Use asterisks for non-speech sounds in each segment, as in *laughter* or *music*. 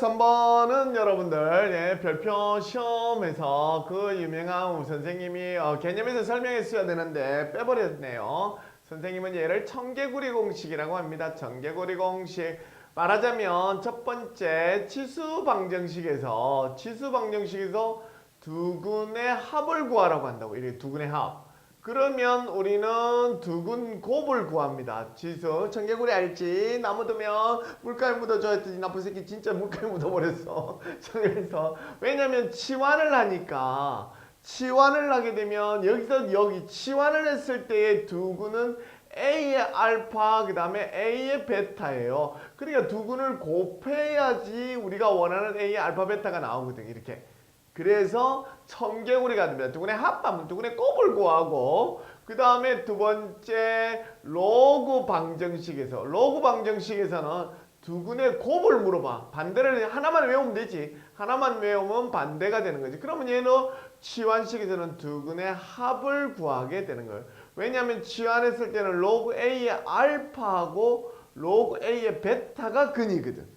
3번은 여러분들 예, 별표 시험에서 그 유명한 선생님이 어, 개념에서 설명했어야 되는데 빼버렸네요. 선생님은 얘를 청개구리 공식이라고 합니다. 청개구리 공식. 말하자면 첫 번째 치수 방정식에서 치수 방정식에서 두 근의 합을 구하라고 한다고. 이렇게 두 근의 합. 그러면 우리는 두근 곱을 구합니다. 지수 청개구리 알지? 나무 두면 물가에 묻어줘 했더니 나쁜 새끼 진짜 물가에 묻어버렸어. *laughs* 그래서 왜냐면 치환을 하니까 치환을 하게 되면 여기서 여기 치환을 했을 때의 두근은 A의 알파 그 다음에 A의 베타예요. 그러니까 두근을 곱해야지 우리가 원하는 A의 알파 베타가 나오거든 이렇게. 그래서 청개구리가 됩니다. 두근의 합하면 두근의 곱을 구하고 그 다음에 두 번째 로그 방정식에서 로그 방정식에서는 두근의 곱을 물어봐. 반대를 하나만 외우면 되지. 하나만 외우면 반대가 되는 거지. 그러면 얘는 치환식에서는 두근의 합을 구하게 되는 거예요. 왜냐하면 치환했을 때는 로그 A의 알파하고 로그 A의 베타가 근이거든.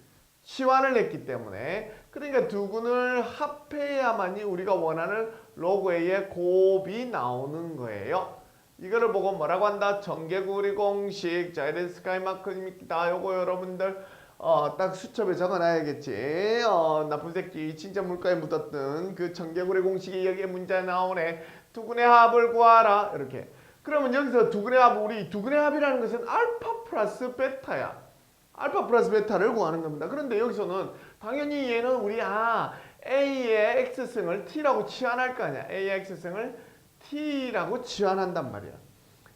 치환을 했기 때문에 그러니까 두근을 합해야만이 우리가 원하는 로그 A의 곱이 나오는 거예요. 이거를 보고 뭐라고 한다? 전개구리 공식. 자, 이런 스카이 마크입니다. 요거 여러분들 어, 딱 수첩에 적어놔야겠지. 어, 나쁜 새끼 진짜 물가에 묻었던 그 전개구리 공식이 여기에 문제 나오네. 두근의 합을 구하라. 이렇게. 그러면 여기서 두근의 합, 우리 두근의 합이라는 것은 알파 플러스 베타야. 알파 플러스 베타를 구하는 겁니다. 그런데 여기서는 당연히 얘는 우리 아 A의 X승을 T라고 치환할 거 아니야. A의 X승을 T라고 치환한단 말이야.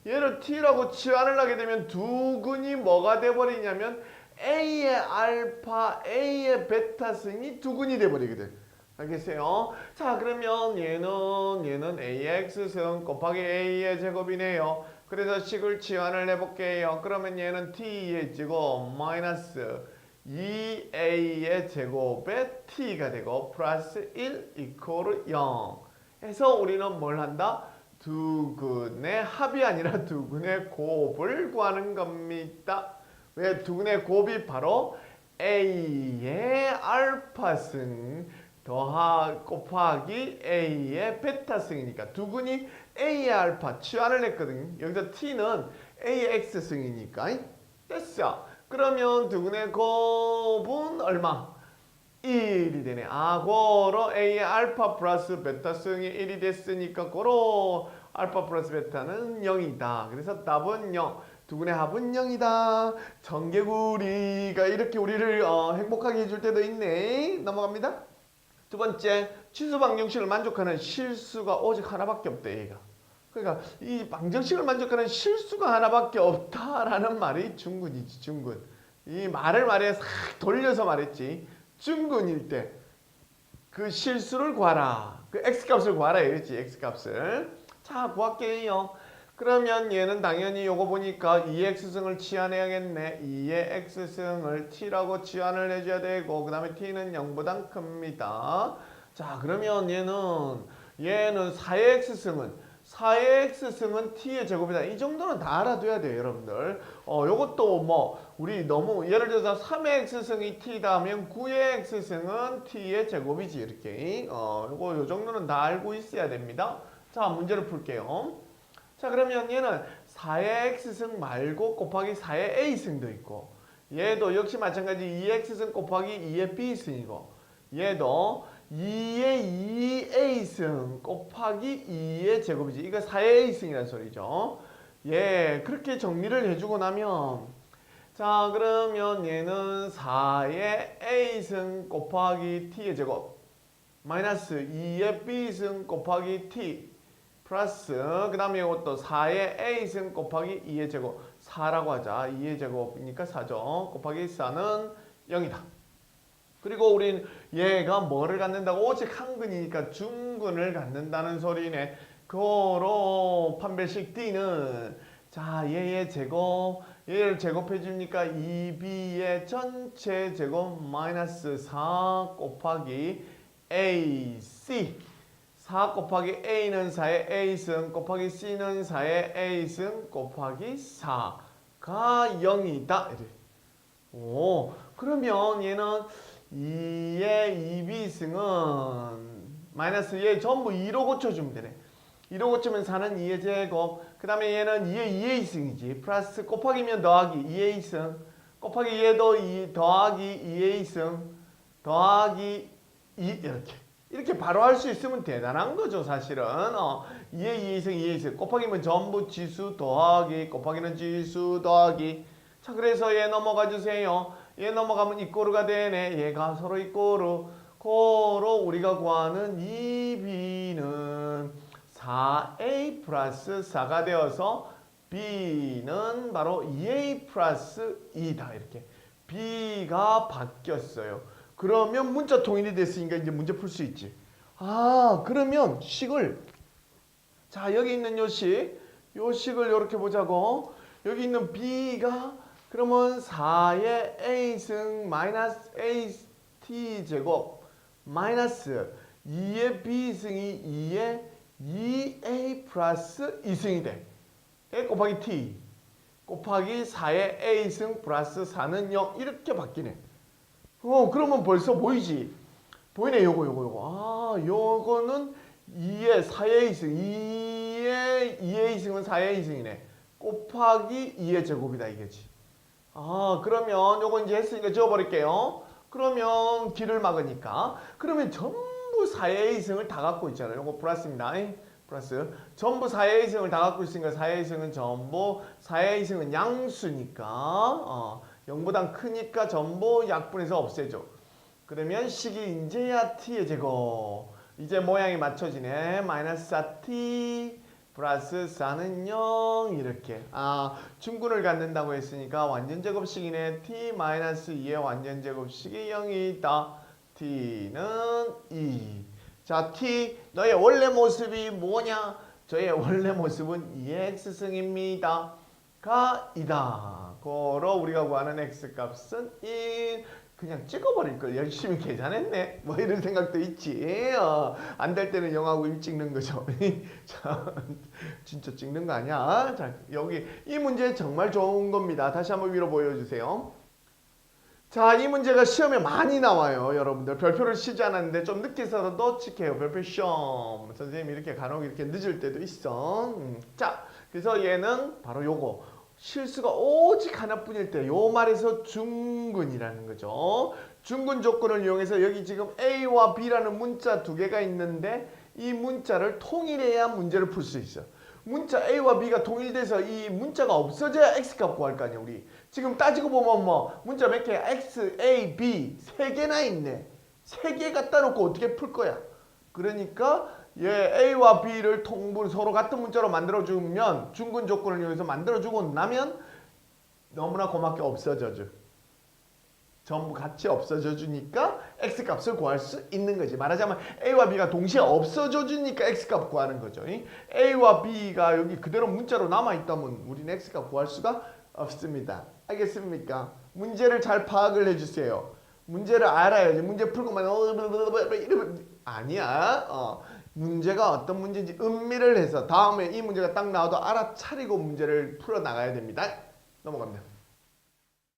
얘를 T라고 치환을 하게 되면 두 근이 뭐가 돼버리냐면 A의 알파, A의 베타승이 두 근이 돼버리거든. 알겠어요? 자 그러면 얘는 얘는 AX승 곱하기 A의 제곱이네요. 그래서 식을 치환을 해볼게요. 그러면 얘는 T의 제곱 마이너스 2A의 제곱에 T가 되고 플러스 1 이코르 0 해서 우리는 뭘 한다? 두 근의 합이 아니라 두 근의 곱을 구하는 겁니다. 왜 두 근의 곱이 바로 A의 알파승 더하 곱하기 A의 베타승이니까 두근이 A의 알파 치환을 했거든요. 여기서 T는 A의 X승이니까 됐어. 그러면 두근의 곱은 얼마? 1이 되네. 아, 고로 A의 알파 플러스 베타승이 1이 됐으니까 고로 알파 플러스 베타는 0이다. 그래서 답은 0. 두근의 합은 0이다. 전개구리가 이렇게 우리를 어, 행복하게 해줄 때도 있네. 넘어갑니다. 두 번째, 취수 방정식을 만족하는 실수가 오직 하나밖에 없대, 얘가. 그러니까 이 방정식을 만족하는 실수가 하나밖에 없다라는 말이 중근이지, 중근. 이 말을 말해 싹 돌려서 말했지. 중근일 때 그 실수를 구하라. 그 x값을 구하라 이랬지, x값을. 자, 구할게요. 그러면 얘는 당연히 요거 보니까 2x승을 치환해야겠네. 2의 x승을 t라고 치환을 해줘야 되고 그 다음에 t는 0보다 큽니다. 자 그러면 얘는 얘는 4의 x승은 4의 x승은 t의 제곱이다. 이 정도는 다 알아둬야 돼요 여러분들. 어 요것도 뭐 우리 너무 예를 들어서 3의 x승이 t다 하면 9의 x승은 t의 제곱이지 이렇게. 어 요거 요 정도는 다 알고 있어야 됩니다. 자 문제를 풀게요. 자 그러면 얘는 4의 x승 말고 곱하기 4의 a승도 있고 얘도 역시 마찬가지 2x승 곱하기 2의 b승이고 얘도 2의 2a승 곱하기 2의 제곱이지. 이거 4의 a승이라는 소리죠. 예 그렇게 정리를 해주고 나면 자 그러면 얘는 4의 a승 곱하기 t의 제곱 마이너스 2의 b승 곱하기 t 플러스 그 다음에 이것도 4의 a승 곱하기 2의 제곱. 4라고 하자. 2의 제곱이니까 4죠. 곱하기 4는 0이다. 그리고 우린 얘가 뭐를 갖는다고? 오직 한 근이니까 중근을 갖는다는 소리네. 그로 판별식 D는 자 얘의 제곱 얘를 제곱해 주니까 2B의 전체 제곱 마이너스 4 곱하기 AC 4 곱하기 A는 4의 A승 곱하기 C는 4의 A승 곱하기 4가 0이다. 이래. 오, 그러면 얘는 2의 2비승은 마이너스 얘 전부 2로 고쳐주면 되네. 2로 고치면 4는 2의 제곱. 그 다음에 얘는 2의 2의 2승이지. 플러스 곱하기면 더하기 2의 2승. 곱하기 얘도 2 더하기 2의 2승. 더하기 2 이렇게. 이렇게 바로 할 수 있으면 대단한 거죠 사실은. 어, 2의 2의 2승 2의 2승. 곱하기면 전부 지수 더하기. 곱하기는 지수 더하기. 자 그래서 얘 넘어가 주세요. 얘 넘어가면 이꼬르가 되네. 얘가 서로 이꼬르. 고로 우리가 구하는 2b는 4a 플러스 4가 되어서 b는 바로 2a 플러스 2다 이렇게 b가 바뀌었어요. 그러면 문자 통일이 됐으니까 이제 문제 풀 수 있지. 아 그러면 식을 자 여기 있는 요 식, 요 식을 이렇게 보자고. 여기 있는 b가 그러면 4의 a승 마이너스 at 제곱 마이너스 2의 b승이 2의 2a 플러스 2승이 돼. a 곱하기 t 곱하기 4의 a승 플러스 4는 0 이렇게 바뀌네. 어 그러면 벌써 보이지? 보이네 요거 요거 요거. 아 요거는 2의 4의 2승 2의 2의 2승은 4의 2승이네. 곱하기 2의 제곱이다 이게지. 아 그러면 요거 이제 했으니까 지워버릴게요. 그러면 길을 막으니까 그러면 전부 4의 2승을 다 갖고 있잖아요. 요거 플러스입니다. 플러스 전부 4의 2승을 다 갖고 있으니까 4의 2승은 전부 4의 2승은 양수니까 어, 0보단 크니까 전부 약분해서 없애줘. 그러면 식이 이제야 t의 제곱. 이제 모양이 맞춰지네. 마이너스 4t 플러스 4는 0 이렇게. 아 중근을 갖는다고 했으니까 완전 제곱식이네. t 마이너스 2의 완전 제곱식이 0이다. t는 2. 자 t 너의 원래 모습이 뭐냐? 저의 원래 모습은 2x승입니다. 가 이다. 고로 우리가 구하는 x 값은 1. 그냥 찍어버릴 걸 열심히 계산했네. 뭐 이런 생각도 있지. 어, 안될 때는 0하고 1 찍는 거죠. *laughs* 자, 진짜 찍는 거 아니야? 자, 여기 이 문제 정말 좋은 겁니다. 다시 한번 위로 보여주세요. 자, 이 문제가 시험에 많이 나와요, 여러분들. 별표를 치지 않았는데 좀 늦게 써서 놓치게요. 별표 시험. 선생님이 이렇게 간혹 이렇게 늦을 때도 있어. 음. 자, 그래서 얘는 바로 요거. 실수가 오직 하나뿐일 때 요 말에서 중근이라는 거죠. 중근 조건을 이용해서 여기 지금 A와 B라는 문자 두 개가 있는데 이 문자를 통일해야 문제를 풀 수 있어. 문자 A와 B가 통일돼서 이 문자가 없어져야 X 값 구할 거 아니야, 우리. 지금 따지고 보면 뭐 문자 몇 개? X, A, B 세 개나 있네. 세 개 갖다 놓고 어떻게 풀 거야? 그러니까 얘 A와 B를 통분 서로 같은 문자로 만들어 주면 중근 조건을 이용해서 만들어 주고 나면 너무나 고맙게 없어져 줘. 전부 같이 없어져 주니까 x 값을 구할 수 있는 거지. 말하자면 a와 b가 동시에 없어져 주니까 x 값 구하는 거죠. 이? a와 b가 여기 그대로 문자로 남아 있다면 우리는 x 값 구할 수가 없습니다. 알겠습니까? 문제를 잘 파악을 해주세요. 문제를 알아야지. 문제 풀고만 어, 이러면 아니야. 어. 문제가 어떤 문제인지 음미를 해서 다음에 이 문제가 딱 나와도 알아차리고 문제를 풀어 나가야 됩니다. 넘어갑니다.